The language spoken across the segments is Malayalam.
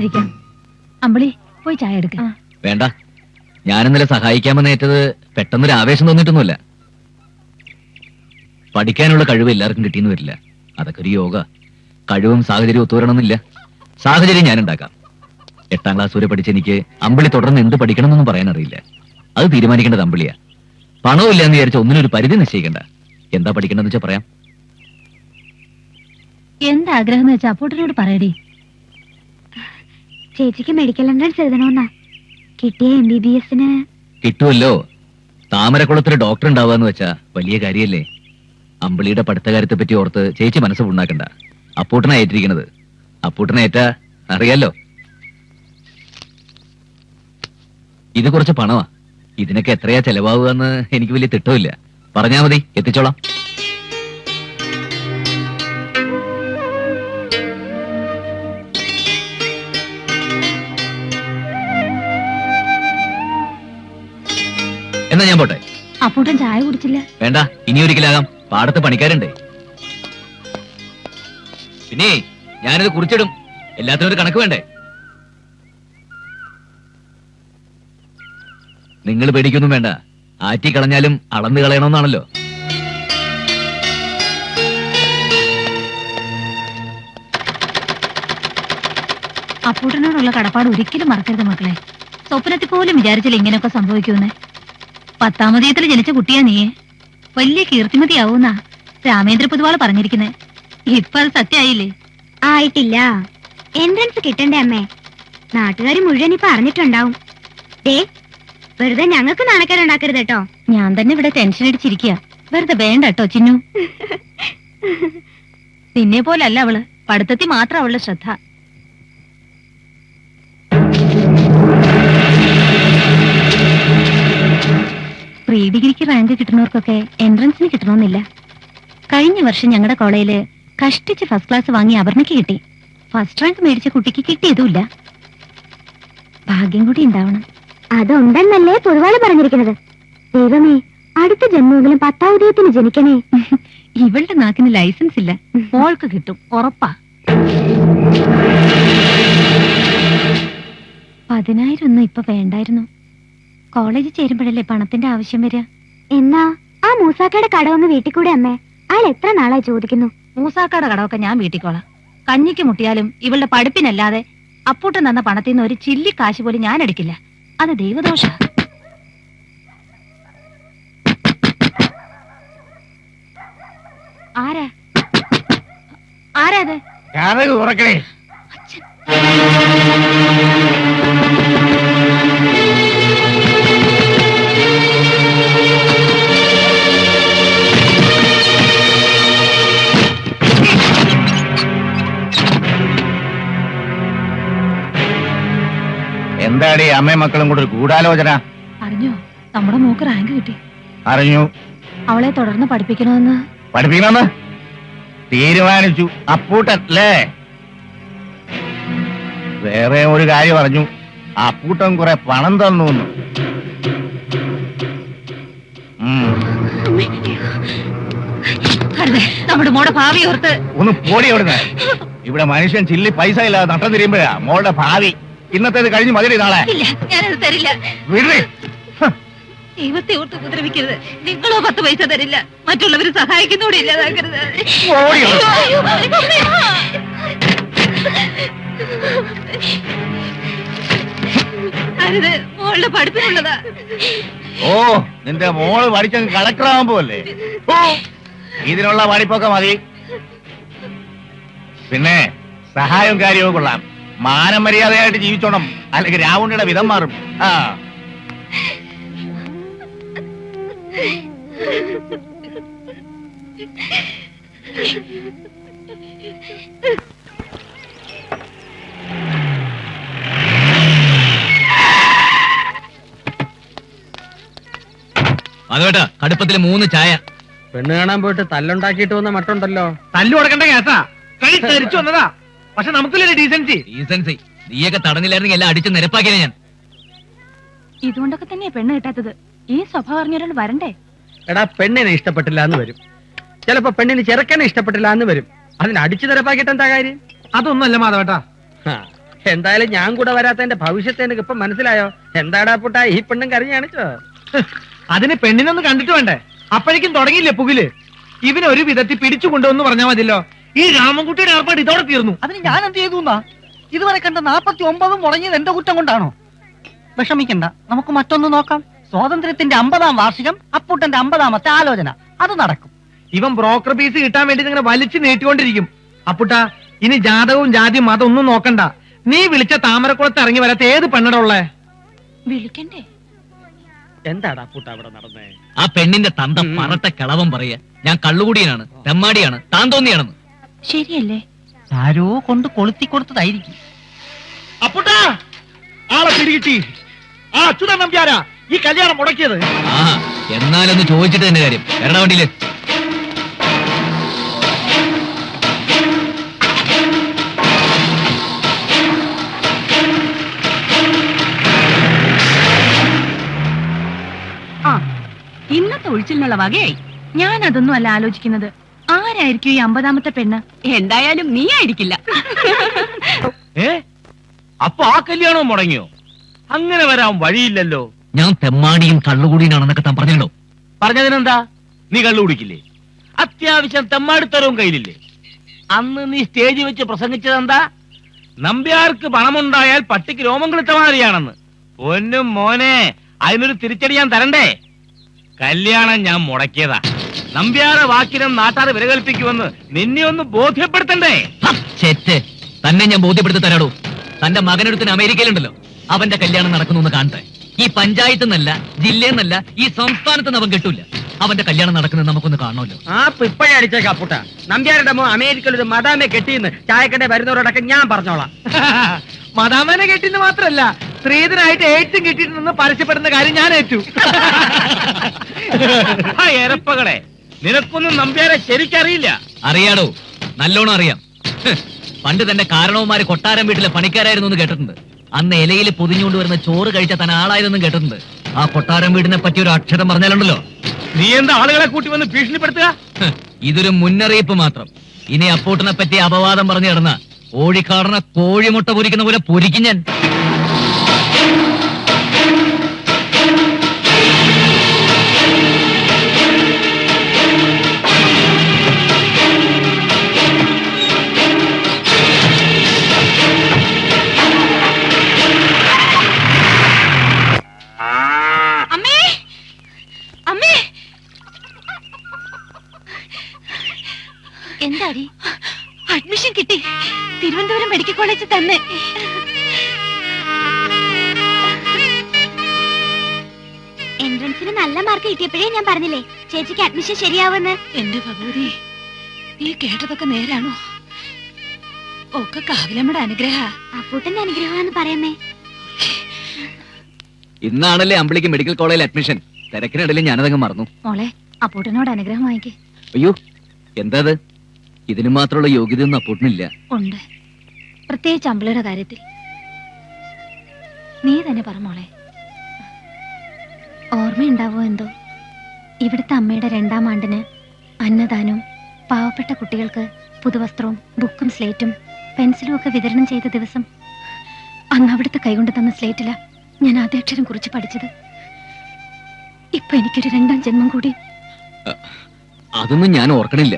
അകത്തോട്ടിരിക്കാം അമ്പിളി പോയി ചായ എടുക്ക. വേണ്ട. ഞാൻ ഇന്നലെ സഹായിക്കാമെന്ന് ഏറ്റത് പെട്ടെന്നൊരു ആവേശം തോന്നിയിട്ടൊന്നുമില്ല. പഠിക്കാനുള്ള കഴിവ് എല്ലാവർക്കും കിട്ടിയെന്ന് വരില്ല. അതൊക്കെ ഒരു യോഗ. കഴിവും സാഹചര്യവും ഒത്തുവരണമെന്നില്ല. സാഹചര്യം ഞാൻ ഉണ്ടാക്കാം എട്ടാം ക്ലാസ് വരെ പഠിച്ച എനിക്ക് അമ്പിളി തുടർന്ന് എന്ത് പഠിക്കണമെന്നൊന്നും പറയാൻ അറിയില്ല അത് തീരുമാനിക്കേണ്ടത് അമ്പിളിയാ. പണമില്ല എന്ന് വിചാരിച്ച ഒന്നിനൊരു പരിധി നിശ്ചയിക്കണ്ട. എന്താ പഠിക്കണമെന്ന് വെച്ചാൽ പറയാം. എന്താ ആഗ്രഹം എന്ന് വെച്ചാൽ അപ്പോട്ടിനോട് പറയടി. ചേച്ചിക്ക് മെഡിക്കൽ എൻട്രൻസ് എഴുതണമെന്നാ. കിട്ടിയ എം ബി ബി എസിന് കിട്ടുമല്ലോ. താമരക്കുളത്തിൽ ഡോക്ടർ ഉണ്ടാവാന്ന് വെച്ചാ വലിയ കാര്യല്ലേ. അമ്പിളിയുടെ പഠിത്തകാര്യത്തെ പറ്റി ഓർത്ത് ചേച്ചി മനസ്സ് ഉണ്ടാക്കണ്ട അപ്പൂട്ടനെ ഏറ്റിരിക്കണത്. അപ്പൂട്ടനെ ഏറ്റാ അറിയാലോ. ഇത് കുറച്ച് പണമാ. ഇതിനൊക്കെ എത്രയാ ചെലവാകുക എന്ന് എനിക്ക് വലിയ തിട്ടമില്ല പറഞ്ഞാ മതി എത്തിച്ചോളാം. എന്നാ ഞാൻ പോട്ടെ? അപ്പൂട്ടൻ ചായ കുടിച്ചില്ല. വേണ്ട ഇനി ഒരിക്കലാകാം. പാടത്ത് പണിക്കാരുണ്ട്. പിന്നെ ഞാനിത് കുറിച്ചിടും. എല്ലാത്തിനും ഒരു കണക്ക് വേണ്ടേ? നിങ്ങൾ പേടിക്കൊന്നും വേണ്ട. ആറ്റി കളഞ്ഞാലും അളന്ന് കളയണമെന്നാണല്ലോ. അപ്പൂട്ടനോടുള്ള കടപ്പാട് ഒരിക്കലും മറക്കരുത് മക്കളെ. സ്വപ്നത്തിൽ പോലും വിചാരിച്ചില്ല ഇങ്ങനെയൊക്കെ സംഭവിക്കുമെന്ന്. പത്താമതയത്തിൽ ജനിച്ച കുട്ടിയാ നീ വലിയ കീർത്തിമതിയാവൂന്നാ രാമേന്ദ്ര പൊതുവാൾ പറഞ്ഞിരിക്കുന്നെ. ഇപ്പൊ അത് സത്യായില്ലേ? ആയിട്ടില്ല. എൻട്രൻസ് കിട്ടണ്ടേ അമ്മേ? നാട്ടുകാർ മുഴുവൻ ഇപ്പൊ അറിഞ്ഞിട്ടുണ്ടാവും. ദേ വെറുതെ ഞങ്ങൾക്ക് നാണക്കേടുണ്ടാക്കരുത് കേട്ടോ. ഞാൻ തന്നെ ഇവിടെ ടെൻഷൻ അടിച്ചിരിക്കുക വെറുതെ വേണ്ട കേട്ടോ ചിന്നു. നിന്നെ പോലല്ല അവൾ. പഠിത്തത്തിൽ മാത്രം അവളുടെ ശ്രദ്ധ. പ്രീ ഡിഗ്രിക്ക് റാങ്ക് കിട്ടുന്നവർക്കൊക്കെ എൻട്രൻസിന് കിട്ടണമെന്നില്ല. കഴിഞ്ഞ വർഷം ഞങ്ങളുടെ കോളേജിൽ കഷ്ടിച്ച് ഫസ്റ്റ് ക്ലാസ് വാങ്ങി അപർണയ്ക്ക് കിട്ടി. ഫസ്റ്റ് റാങ്ക് മേടിച്ച കുട്ടിക്ക് കിട്ടിയതുമില്ല. ഭാഗ്യം കൂടി ഉണ്ടാവണം. അതുണ്ടെന്നല്ലേ പൊതുവാൾ പറഞ്ഞിരിക്കുന്നത്. ദൈവമേ അടുത്ത ജന്മമെങ്കിലും പത്താം ഉദയത്തിന് ജനിക്കണേ. ഇവളുടെ നാക്കിന് ലൈസൻസ് ഇല്ല. മോൾക്ക് കിട്ടും ഉറപ്പാ. പതിനായിരം ഒന്നും ഇപ്പൊ വേണ്ടായിരുന്നു. കോളേജിൽ ചേരുമ്പോഴല്ലേ പണത്തിന്റെ ആവശ്യം വരിക? എന്നാ ആ മൂസാക്കയുടെ കടവൊന്ന് വീട്ടിൽ കൂടെ അമ്മേ. അയാൾ എത്ര നാളായി ചോദിക്കുന്നു? മൂസാക്കയുടെ കടമൊക്കെ ഞാൻ വീട്ടിക്കോളാം. കഞ്ഞിക്ക് മുട്ടിയാലും ഇവളുടെ പഠിപ്പിനല്ലാതെ അപ്പൂട്ടൻ തന്ന പണത്തിൽ നിന്ന് ഒരു ചില്ലി കാശ് പോലും ഞാൻ എടുക്കില്ല. അത് ദൈവദോഷ. ആരാ? ആരാ അത്? തുറക്കണേ. എന്താടി അമ്മയും മക്കളും കൂടെ ഒരു ഗൂഢാലോചന? അറിഞ്ഞോ? നമ്മുടെ മോക്ക് റാങ്ക് കിട്ടി. അറിഞ്ഞു. അവളെ തുടർന്ന് പഠിപ്പിക്കണമെന്ന്. പഠിപ്പിക്കണമെന്ന്? തീരുമാനിച്ചു. അപ്പൂട്ടല്ലേ വേറെ ഒരു കാര്യം പറഞ്ഞു അപ്പൂട്ടൻ കുറെ പണം തന്നു. നമ്മുടെ മോടെ ഭാവി ഓർത്ത്. ഒന്ന് പോടി അവിടുന്ന്. ഇവിടെ മനുഷ്യൻ ചില്ലി പൈസ ഇല്ലാതെ നട്ടം തിരിയുമ്പോഴാ മോളുടെ ഭാവി. ഇന്നത്തേത് കഴിഞ്ഞ് മതി നാളെ ഇല്ല ഞാനത് തരില്ല. വിടേ. ദൈവത്തെ ഓർത്ത് ഉപദ്രവിക്കരുത്. നിങ്ങളോ പത്ത് പൈസ തരില്ല. മറ്റുള്ളവര് സഹായിക്കുന്നൂടെ ഇല്ലാതാക്കരുത്. അരുത് മോളുടെ പഠിപ്പിനുള്ളതാ. ഓ നിന്റെ മോൾ പഠിച്ചങ്ങ് കളക്ടർ അല്ലേ ഓ ഇതിനുള്ള പഠിപ്പൊക്കെ മതി. പിന്നെ സഹായവും കാര്യവും കൊള്ളാം. മാനം മര്യാദയായിട്ട് ജീവിച്ചോണം. അല്ലെങ്കിൽ രാവുണ്ണിയുടെ വിധം മാറും. ആ. അതേട്ടാ കടുപ്പത്തിൽ മൂന്ന് ചായ. പെണ്ണ് കാണാൻ പോയിട്ട് തല്ലുണ്ടാക്കിയിട്ട് വന്ന മട്ടുണ്ടല്ലോ. തല്ലു കൊടുക്കണ്ട കേസാ. കൈ തെറിച്ചു വന്നതാ. പക്ഷെ നമുക്കില്ലേ ഡീസൻസി ഡീസൻസി നീയൊക്കെ തടഞ്ഞില്ലായിരുന്നെങ്കിൽ എല്ലാം അടിച്ച് നിരപ്പാക്കിയത് ഞാൻ. ഇതുകൊണ്ടൊക്കെ തന്നെയാ പെണ്ണ് കിട്ടാത്തത്. ഈ സ്വഭാവം അറിഞ്ഞൊരാൾ വരണ്ടേ? എടാ പെണ്ണിനെ ഇഷ്ടപ്പെട്ടില്ല എന്ന് വരും. ചിലപ്പോ പെണ്ണിന് ചെറുക്കനെ ഇഷ്ടപ്പെട്ടില്ല എന്ന് വരും. അതിന് അടിച്ചു നിരപ്പാക്കിയിട്ട് എന്താ കാര്യം? അതൊന്നുമല്ല മാധവേട്ടാ എന്തായാലും ഞാൻ കൂടെ വരാത്തതിന്റെ ഭവിഷ്യത്തെ എനിക്ക് ഇപ്പൊ മനസ്സിലായോ? എന്താടാ പുട്ട ഈ പെണ്ണും കരഞ്ഞു കാണിച്ചോ? അതിന് പെണ്ണിനൊന്ന് കണ്ടിട്ട് വേണ്ടേ? അപ്പോഴേക്കും തുടങ്ങിയില്ലേ പുകിൽ? ഇവനൊരു ഒരു വിധത്തിൽ പിടിച്ചു കൊണ്ടുവന്ന് പറഞ്ഞാൽ മതിയല്ലോ. ഈ രാമൻകുട്ടിയുടെ ഏർപ്പാട് ഇതോടെ തീർന്നു. അതിന് ഞാൻ എന്ത് ചെയ്തു ഇതുവരെ കണ്ട നാപ്പത്തി ഒമ്പതും മുടങ്ങിയത് എന്റെ കുറ്റം കൊണ്ടാണോ? വിഷമിക്കണ്ട നമുക്ക് മറ്റൊന്ന് നോക്കാം. സ്വാതന്ത്ര്യത്തിന്റെ അമ്പതാം വാർഷികം അപ്പൂട്ടന്റെ അമ്പതാമത്തെ ആലോചന. അത് നടക്കും. ഇവൻ ബ്രോക്കർ പീസ് കിട്ടാൻ വേണ്ടി ഇങ്ങനെ വലിച്ചു നീട്ടിക്കൊണ്ടിരിക്കും. അപ്പുട്ടാ ഇനി ജാതകവും ജാതിയും മതം ഒന്നും നോക്കണ്ട. നീ വിളിച്ച താമരക്കുളത്ത് ഇറങ്ങി വരാത്ത ഏത് പെണ്ണട ഉള്ളേ? വിളിക്കണ്ടേ? എന്താടാ പുട്ട അവിടെ നടന്നേ? ആ പെണ്ണിന്റെ തന്ത പറട്ടെ പറയ പറയാ. ഞാൻ കള്ളുകൂടിയനാണ് തെമ്മാടിയാണ് താൻ തോന്നിയാണെന്ന് ശരിയല്ലേ? ആരോ കൊണ്ട് കൊളുത്തി കൊടുത്തതായിരിക്കും. അപ്പുട്ടാ ആളെ പിടികിട്ടി. ആ അച്യുതൻ നമ്പ്യാരാ ഈ കല്യാണം മുടക്കിയത്. ആ എന്നാലൊന്ന് ചോദിച്ചിട്ട് തന്നെ കാര്യം. വരണ വണ്ടിയിൽ? ആ ഇന്നത്തെ ഒഴിച്ചിലിനുള്ള വകയായി. ഞാൻ അതൊന്നും അല്ല ആലോചിക്കുന്നത്. ആരായിരിക്കും ഈ അമ്പതാമത്തെ പെണ്ണ്? എന്തായാലും നീ ആയിരിക്കില്ല. ഏ? അപ്പൊ ആ കല്യാണം മുടങ്ങിയോ? അങ്ങനെ വരാൻ വഴിയില്ലല്ലോ. ഞാൻ തെമ്മാടിയും കള്ളുകൂടിയാണെന്നൊക്കെ താൻ പറഞ്ഞല്ലോ പറഞ്ഞതിനെന്താ? നീ കള്ളു കുടിക്കില്ലേ? അത്യാവശ്യം തെമ്മാടിത്തരവും കയ്യിലില്ലേ? അന്ന് നീ സ്റ്റേജ് വെച്ച് പ്രസംഗിച്ചതെന്താ? നമ്പ്യാർക്ക് പണമുണ്ടായാൽ പട്ടിക്ക് രോമം കിളുത്ത മാതിരിയാണെന്ന്. പൊന്നും മോനെ അതിനൊരു തിരിച്ചടി ഞാൻ തരണ്ടേ? കല്യാണം ഞാൻ മുടക്കിയതാ. നമ്പ്യാരെ വാക്കിനും നാട്ടാറ് വിലകൽപ്പിക്കുമെന്ന് നിന്നെ ഒന്ന് ബോധ്യപ്പെടുത്തണ്ടേ? ചെറ്റ്. തന്നെ ഞാൻ ബോധ്യപ്പെടുത്തി തരാടോ. തന്റെ മകനൊരുത്തിന് അമേരിക്കയിലുണ്ടല്ലോ. അവന്റെ കല്യാണം നടക്കുന്നു എന്ന് കാണട്ടെ. ഈ പഞ്ചായത്ത് നിന്നല്ല ജില്ലയെന്നല്ല ഈ സംസ്ഥാനത്ത് നിന്ന് അവൻ കിട്ടൂല. അവന്റെ കല്യാണം നടക്കുന്നത് നമുക്കൊന്ന് കാണണമല്ലോ. ആ ഇപ്പഴേ അടിച്ചേക്കാ പുട്ട. നമ്പ്യാരുടെ മോ അമേരിക്കയിൽ ഒരു മദാമെ കെട്ടിയെന്ന് ചായക്കട വരുന്നവരോടൊക്കെ ഞാൻ പറഞ്ഞോളാം. മദാമനെ കെട്ടിന്ന് മാത്രല്ല സ്ത്രീധനായിട്ട് ഏറ്റവും കിട്ടിയിട്ടുണ്ടെന്ന് പരസ്യപ്പെടുന്ന കാര്യം ഞാൻ ഏറ്റു. എരപ്പകളെ നിനക്കൊന്നും നമ്പ്യാരെ ശരിക്കറിയില്ല. അറിയാടോ നല്ലോണം അറിയാം. പണ്ട് തന്റെ കാരണവന്മാര് കൊട്ടാരം വീട്ടിലെ പണിക്കാരായിരുന്നു എന്ന് കേട്ടിട്ടുണ്ട്. അന്ന് ഇലയിൽ പൊതിഞ്ഞുകൊണ്ട് വരുന്ന ചോറ് കഴിച്ച തന്നെ ആളായിരുന്നു കേട്ടിട്ടുണ്ട്. ആ കൊട്ടാരം വീടിനെ പറ്റി ഒരു അക്ഷരം പറഞ്ഞാലുണ്ടല്ലോ. നീ എന്താ ആളുകളെ കൂട്ടി വന്ന് ഭീഷണിപ്പെടുത്തുക? ഇതൊരു മുന്നറിയിപ്പ് മാത്രം. ഇനി അപ്പൂട്ടനെ പറ്റി അപവാദം പറഞ്ഞു കിടന്ന ഓഴിക്കാടന കോഴിമുട്ട പൊരിക്കുന്ന പോലെ പൊരിക്കും ഞാൻ. എന്താടി? അഡ്മിഷൻ കിട്ടി. തിരുവനന്തപുരം മെഡിക്കൽ കോളേജിൽ തന്നെ. എൻട്രൻസിന് നല്ല മാർക്ക് കിട്ടിയപ്പോഴേ ഞാൻ പറഞ്ഞില്ലേ ചേച്ചിക്ക് അഡ്മിഷൻ ശരിയാവുമെന്ന്. എന്റെ ഭഗവതി നീ കേട്ടതൊക്കെ നേരാണോ? ഒക്കെ കാവിലമ്മയുടെ അനുഗ്രഹ. അപ്പൂട്ടന്റെ അനുഗ്രഹമാണെന്ന് പറയാമേ ഇന്നാണല്ലേ അമ്പിളിക്ക് മെഡിക്കൽ കോളേജിൽ അഡ്മിഷൻ തിരക്കിനിടയിൽ ഞാനതങ്ങ് മറന്നു. മോളെ അപ്പൂട്ടനോട് അനുഗ്രഹം വാങ്ങിക്കേ. അയ്യോ എന്താ ഇതിന് മാത്രമുള്ള യോഗ്യതയൊന്നും അപ്പൂട്ടിനില്ല. ഉണ്ട്. പ്രത്യേകിച്ച് അമ്പിളിയുടെ കാര്യത്തിൽ. നീ തന്നെ പറ മോളെ. ഓർമ്മയുണ്ടാവോ എന്തോ? ഇവിടുത്തെ അമ്മയുടെ രണ്ടാം ആണ്ടിന് അന്നദാനവും പാവപ്പെട്ട കുട്ടികൾക്ക് പുതുവസ്ത്രവും ബുക്കും സ്ലേറ്റും പെൻസിലും ഒക്കെ വിതരണം ചെയ്ത ദിവസം അന്ന് അവിടുത്തെ കൈകൊണ്ട് തന്ന സ്ലേറ്റില ഞാൻ ആദ്യാക്ഷരം കുറിച്ച് പഠിച്ചത്. ഇപ്പൊ എനിക്കൊരു രണ്ടാം ജന്മം കൂടി. അതൊന്നും ഞാൻ ഓർക്കണില്ല.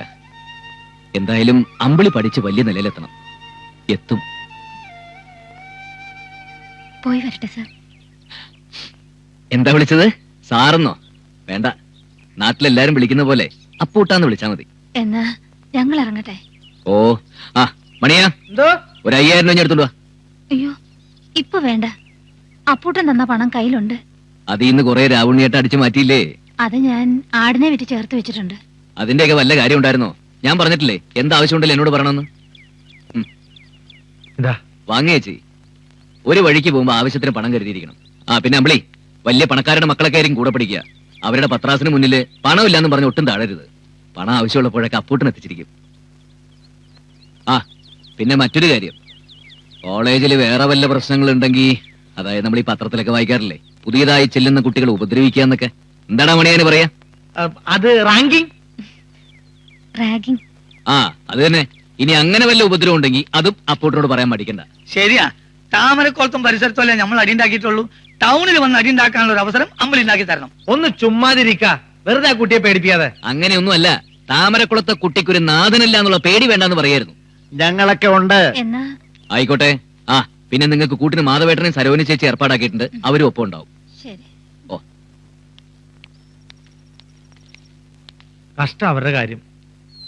എന്തായാലും അമ്പിളി പഠിച്ച് വലിയ നിലയിലെത്തണം. എത്തും. പോയി വരട്ടെ സർ. എന്താ വിളിച്ചത്? സാറെന്നോ? വേണ്ട. നാട്ടിലെല്ലാരും വിളിക്കുന്ന പോലെ അപ്പൂട്ടാന്ന് വിളിച്ചാ മതി. എന്നാ ഞങ്ങൾ ഇറങ്ങട്ടെ. ഓ ആ മണിയാ. എന്തോ? ഒരു അയ്യായിരം രൂപ എടുത്തോണ്ട് വാ. അയ്യോ ഇപ്പൊ വേണ്ട. അപ്പൂട്ടൻ തന്ന പണം കയ്യിലുണ്ട്. അതിൽ നിന്ന് കൊറേ രാവുണ്ണിയേട്ട അടിച്ചു മാറ്റിയില്ലേ? അത് ഞാൻ ആടിനെ വിറ്റ് ചേർത്ത് വെച്ചിട്ടുണ്ട്. അതിന്റെയൊക്കെ വല്ല കാര്യം ഉണ്ടായിരുന്നോ? ഞാൻ പറഞ്ഞിട്ടില്ലേ? എന്താവശ്യമുണ്ടല്ലോ എന്നോട് പറയണമെന്ന്? ഇതാ വാങ്ങിയേച്ചി ഒരു വഴിക്ക് പോകുമ്പോ ആവശ്യത്തിന് പണം കരുതിയിരിക്കണം. ആ പിന്നെ അമ്പിളി വലിയ പണക്കാരുടെ മക്കളൊക്കെ ആയിരിക്കും കൂടെ പഠിക്കുക അവരുടെ പത്രാസിന് മുന്നിൽ പണമില്ലാന്ന് പറഞ്ഞ് ഒട്ടും താഴരുത്. പണം ആവശ്യമുള്ളപ്പോഴൊക്കെ അപ്പൂട്ടിന് എത്തിച്ചിരിക്കും. ആ പിന്നെ മറ്റൊരു കാര്യം. കോളേജിൽ വേറെ വല്ല പ്രശ്നങ്ങളുണ്ടെങ്കിൽ അതായത് നമ്മൾ ഈ പത്രത്തിലൊക്കെ വായിക്കാറില്ലേ? പുതിയതായി ചെല്ലുന്ന കുട്ടികളെ ഉപദ്രവിക്കുക എന്നൊക്കെ. എന്താടാ മണിയാന് പറയാ? അത് റാങ്കിങ്. റാഗിംഗ് ആ അത് തന്നെ. ഇനി അങ്ങനെ വല്ല ഉപദ്രവം ഉണ്ടെങ്കിൽ അതും അപ്പോട്ടോട് പറയാൻ മടിക്കണ്ട. ശരിയാ. താമരക്കോളത്തും പരിസരത്തുമല്ലേ നമ്മൾ അടിയുണ്ടാക്കിയിട്ടുള്ളൂ? ടൗണിൽ വന്ന് അടിയുണ്ടാക്കാനുള്ള ഒരു അവസരം അമ്പലി ഉണ്ടാക്കി തരണം. ഒന്ന് ചുമ്മാതിരിക്ക. വെറുതെ ആ കുട്ടിയെ പേടിപ്പിക്കാതെ അങ്ങനെയൊന്നുമല്ല. താമരക്കുളത്തെ കുട്ടിക്കൊരു നാഥനില്ല എന്നുള്ള പേടി വേണ്ടെന്ന് പറയായിരുന്നു. ഞങ്ങളൊക്കെ ഉണ്ട്. എന്നാ? ആയിക്കോട്ടെ. ആ പിന്നെ നിങ്ങൾക്ക് കൂട്ടിന് മാധവേട്ടനെ സരോനി ചേച്ചി ഏർപ്പാടാക്കിയിട്ടുണ്ട്. അവരും ഒപ്പം ഉണ്ടാവും. ശരി. ഓ. കഷ്ടം അവരുടെ കാര്യം.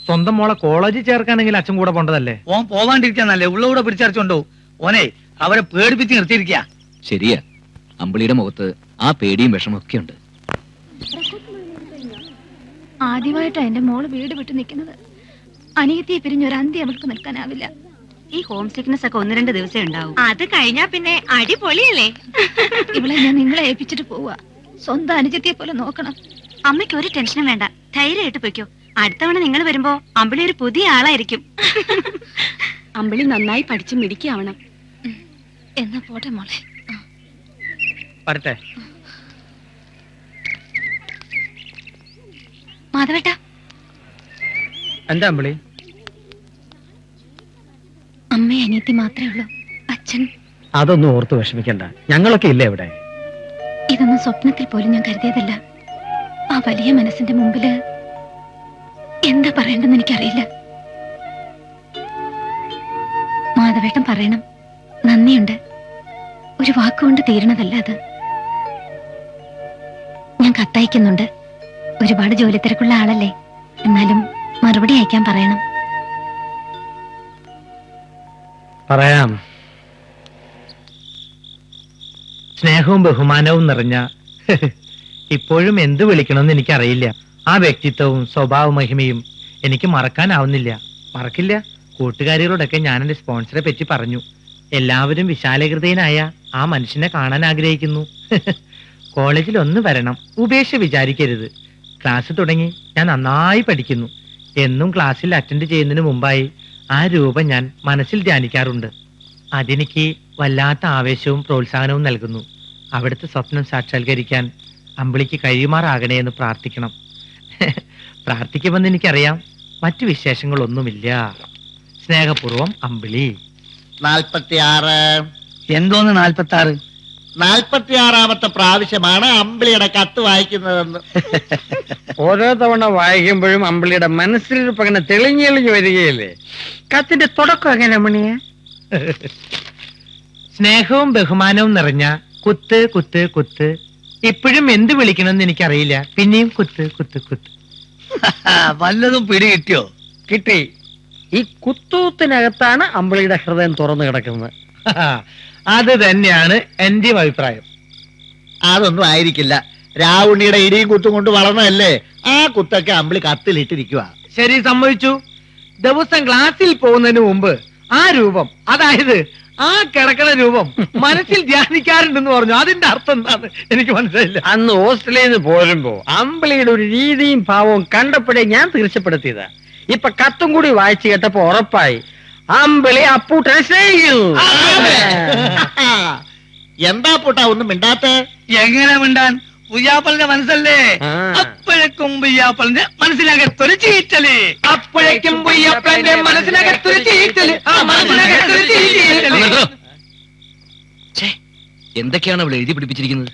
സ്വന്തം മോളെ കോളേജിൽ ചേർക്കാണെങ്കിൽ അച്ഛൻ കൂടെ പോണ്ടതല്ലേ? ഓൻ പോവാണ്ടിരിക്കാന്നല്ലേ ഉള്ളൂടെ കൂടെ പിടിച്ചടച്ചുണ്ടോ ഓനെ അവരെ പേടിപ്പിച്ച് നിർത്തിയിരിക്കുക ശരിയാ. അമ്പിളിയുടെ മുഖത്ത് ആ പേടിയും വിഷമൊക്കെ ഉണ്ട്. ആദ്യമായിട്ടാ എന്റെ മോൾ വീട് വിട്ട് നിൽക്കുന്നത്. അനിയത്തിയെ പിരിഞ്ഞൊരു അന്തി അവൾക്ക് നിൽക്കാനാവില്ല. ഈ ഹോം സിക്നസ് ഒക്കെ ഒന്ന് രണ്ട് ദിവസം ഉണ്ടാവും. അത് കഴിഞ്ഞാ പിന്നെ അടിപൊളിയല്ലേ? ഇവളെ ഞാൻ നിങ്ങളെ ഏൽപ്പിച്ചിട്ട് പോവാ. സ്വന്തം അനുജത്തിയെ പോലെ നോക്കണം. അമ്മയ്ക്ക് ഒരു ടെൻഷനും വേണ്ട. ധൈര്യമായിട്ട് പൊയ്ക്കോ. അടുത്തവണ നിങ്ങൾ വരുമ്പോ അമ്പിളി ഒരു പുതിയ ആളായിരിക്കും. അമ്പിളി നന്നായി പഠിച്ച് മിടിക്കാവണം എന്നാ പോട്ടെ മോളെ. വരട്ടെ. മാധവേട്ട. എന്താ അമ്പിളി? അമ്മ അനിയത്തി മാത്രമേ ഉള്ളൂ. അച്ഛൻ. അതൊന്നും ഓർത്ത് വിഷമിക്കണ്ട. ഞങ്ങളൊക്കെ ഇല്ല ഇവിടെ? ഇതൊന്നും സ്വപ്നത്തിൽ പോലും ഞാൻ കരുതിയതല്ല. ആ വലിയ മനസ്സിന്റെ മുമ്പിൽ എന്താ പറയണ്ടെന്ന് എനിക്കറിയില്ല. മാധവേട്ടൻ പറയണം. നന്ദിയുണ്ട്. ഒരു വാക്കുകൊണ്ട് തീരണതല്ല അത്. ഞാൻ കത്തയക്കുന്നുണ്ട്. ഒരുപാട് ജോലി തിരക്കുള്ള ആളല്ലേ. എന്നാലും മറുപടി അയക്കാൻ പറയണം. പറയാം. സ്നേഹവും ബഹുമാനവും നിറഞ്ഞ ഇപ്പോഴും എന്ത് വിളിക്കണമെന്ന് എനിക്കറിയില്ല. ആ വ്യക്തിത്വവും സ്വഭാവ മഹിമയും എനിക്ക് മറക്കാനാവുന്നില്ല. മറക്കില്ല. കൂട്ടുകാരികളോടൊക്കെ ഞാൻ എന്റെ സ്പോൺസറെ പറ്റി പറഞ്ഞു. എല്ലാവരും വിശാലഹൃദയനായ ആ മനുഷ്യനെ കാണാൻ ആഗ്രഹിക്കുന്നു. കോളേജിൽ ഒന്ന് വരണം. ഉപേക്ഷ വിചാരിക്കരുത്. ക്ലാസ് തുടങ്ങി ഞാൻ നന്നായി പഠിക്കുന്നു. എന്നും ക്ലാസ്സിൽ അറ്റൻഡ് ചെയ്യുന്നതിന് മുമ്പായി ആ രൂപം ഞാൻ മനസ്സിൽ ധ്യാനിക്കാറുണ്ട്. അതെനിക്ക് വല്ലാത്ത ആവേശവും പ്രോത്സാഹനവും നൽകുന്നു. അവിടുത്തെ സ്വപ്നം സാക്ഷാത്കരിക്കാൻ അമ്പിളിക്ക് കഴിയുമാറാകണേ എന്ന് പ്രാർത്ഥിക്കണം. പ്രാർത്ഥിക്കുമെന്ന് എനിക്കറിയാം. മറ്റു വിശേഷങ്ങളൊന്നുമില്ല. സ്നേഹപൂർവം അമ്പിളി. നാൽപ്പത്തിയാറ്. എന്തോന്ന് നാൽപ്പത്തി ആറ് നാൽപ്പത്തിയാറാമത്തെ പ്രാവശ്യമാണ് അമ്പിളിയുടെ കത്ത് വായിക്കുന്നതെന്ന്. ഓരോ തവണ വായിക്കുമ്പോഴും അമ്പിളിയുടെ മനസ്സിലിരിപ്പ് അങ്ങനെ തെളിഞ്ഞെളിഞ്ഞു വരികയല്ലേ? കത്തിന്റെ തുടക്കം എങ്ങനെ മണിയെ സ്നേഹവും ബഹുമാനവും നിറഞ്ഞ കുത്ത് കുത്ത് കുത്ത്. ഇപ്പോഴും എന്ത് വിളിക്കണമെന്ന് എനിക്കറിയില്ല. പിന്നെയും കുത്ത് കുത്ത് കുത്ത്. വല്ലതും പിടി കിട്ടിയോ? കിട്ടി. ഈ കുത്തൂത്തിനകത്താണ് അമ്പിളിയുടെ ഹൃദയം തുറന്നു കിടക്കുന്നത്. അത് തന്നെയാണ് എന്റെയും അഭിപ്രായം. അതൊന്നും ആയിരിക്കില്ല. രാവുണ്ണിയുടെ ഇടിയും കുത്തും കൊണ്ട് വളർന്നതല്ലേ? ആ കുത്തൊക്കെ അമ്പിളി കത്തിലിട്ടിരിക്കുക ശരി സമ്മതിച്ചു. ദിവസം ക്ലാസ്സിൽ പോകുന്നതിന് മുമ്പ് ആ രൂപം അതായത് ആ കിടക്കണ രൂപം മനസ്സിൽ ധ്യാനിക്കാറുണ്ടെന്ന് പറഞ്ഞു. അതിന്റെ അർത്ഥം എന്താണ് എനിക്ക് മനസ്സിലായില്ല. അന്ന് ഹോസ്റ്റലിൽ നിന്ന് പോരുമ്പോ അമ്പിളിയുടെ ഒരു രീതിയും ഭാവവും കണ്ടപ്പോഴേ ഞാൻ തീർച്ചപ്പെടുത്തിയതാ. ഇപ്പൊ കത്തും കൂടി വായിച്ചു കേട്ടപ്പോ ഉറപ്പായി അമ്പിളി അപ്പൂട്ടനെ സ്നേഹിക്കുന്നു. എന്താ പൂട്ടാ ഒന്നും മിണ്ടാത്ത? എങ്ങനെ മിണ്ടാൻ? പുയ്യാപ്പലിന്റെ മനസ്സല്ലേ. അപ്പോഴേക്കും പുയ്യാപ്പലിന്റെ മനസ്സിനകത്തൊരു ചീറ്റൽ. അപ്പോഴേക്കും പുയ്യപ്പന്റെ മനസ്സിനകത്തൊരു ചീറ്റൽ. മനസ്സിനകത്തൊരു എന്തൊക്കെയാണ് അവൾ എഴുതി പിടിപ്പിച്ചിരിക്കുന്നത്?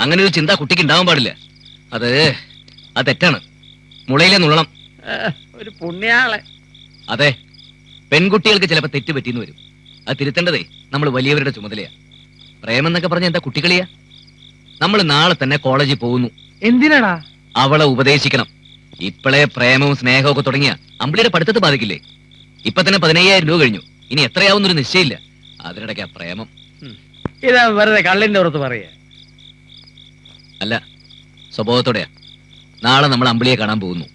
അങ്ങനെ ഒരു ചിന്ത കുട്ടിക്ക് ഉണ്ടാവാൻ പാടില്ല. അത് അത് തെറ്റാണ്. മുളയിലെ നുള്ളണം. ഒരു പുണ്യാളെ. അതെ പെൺകുട്ടികൾക്ക് ചിലപ്പോൾ തെറ്റ് പറ്റിയെന്ന് വരും. അത് തിരുത്തേണ്ടതേ നമ്മൾ വലിയവരുടെ ചുമതലയാ. പ്രേമെന്നൊക്കെ പറഞ്ഞ എന്താ കുട്ടികളിയാ നമ്മൾ നാളെ തന്നെ കോളേജിൽ പോകുന്നു. എന്തിനാടാ? അവളെ ഉപദേശിക്കണം. ഇപ്പോഴേ പ്രേമവും സ്നേഹവും ഒക്കെ തുടങ്ങിയ അമ്പിളിയുടെ പഠിത്തത്തെ ബാധിക്കില്ലേ? ഇപ്പൊ തന്നെ പതിനയ്യായിരം രൂപ കഴിഞ്ഞു. ഇനി എത്രയാവുന്നൊരു നിശ്ചയമില്ല. അതിനിടയ്ക്ക് ആ പ്രേമം. ഇതാ വെറുതെ കള്ളിന്റെ പുറത്ത് പറയ. അല്ല സ്വഭാവത്തോടെയാ നാളെ നമ്മൾ അമ്പിളിയെ കാണാൻ പോകുന്നു.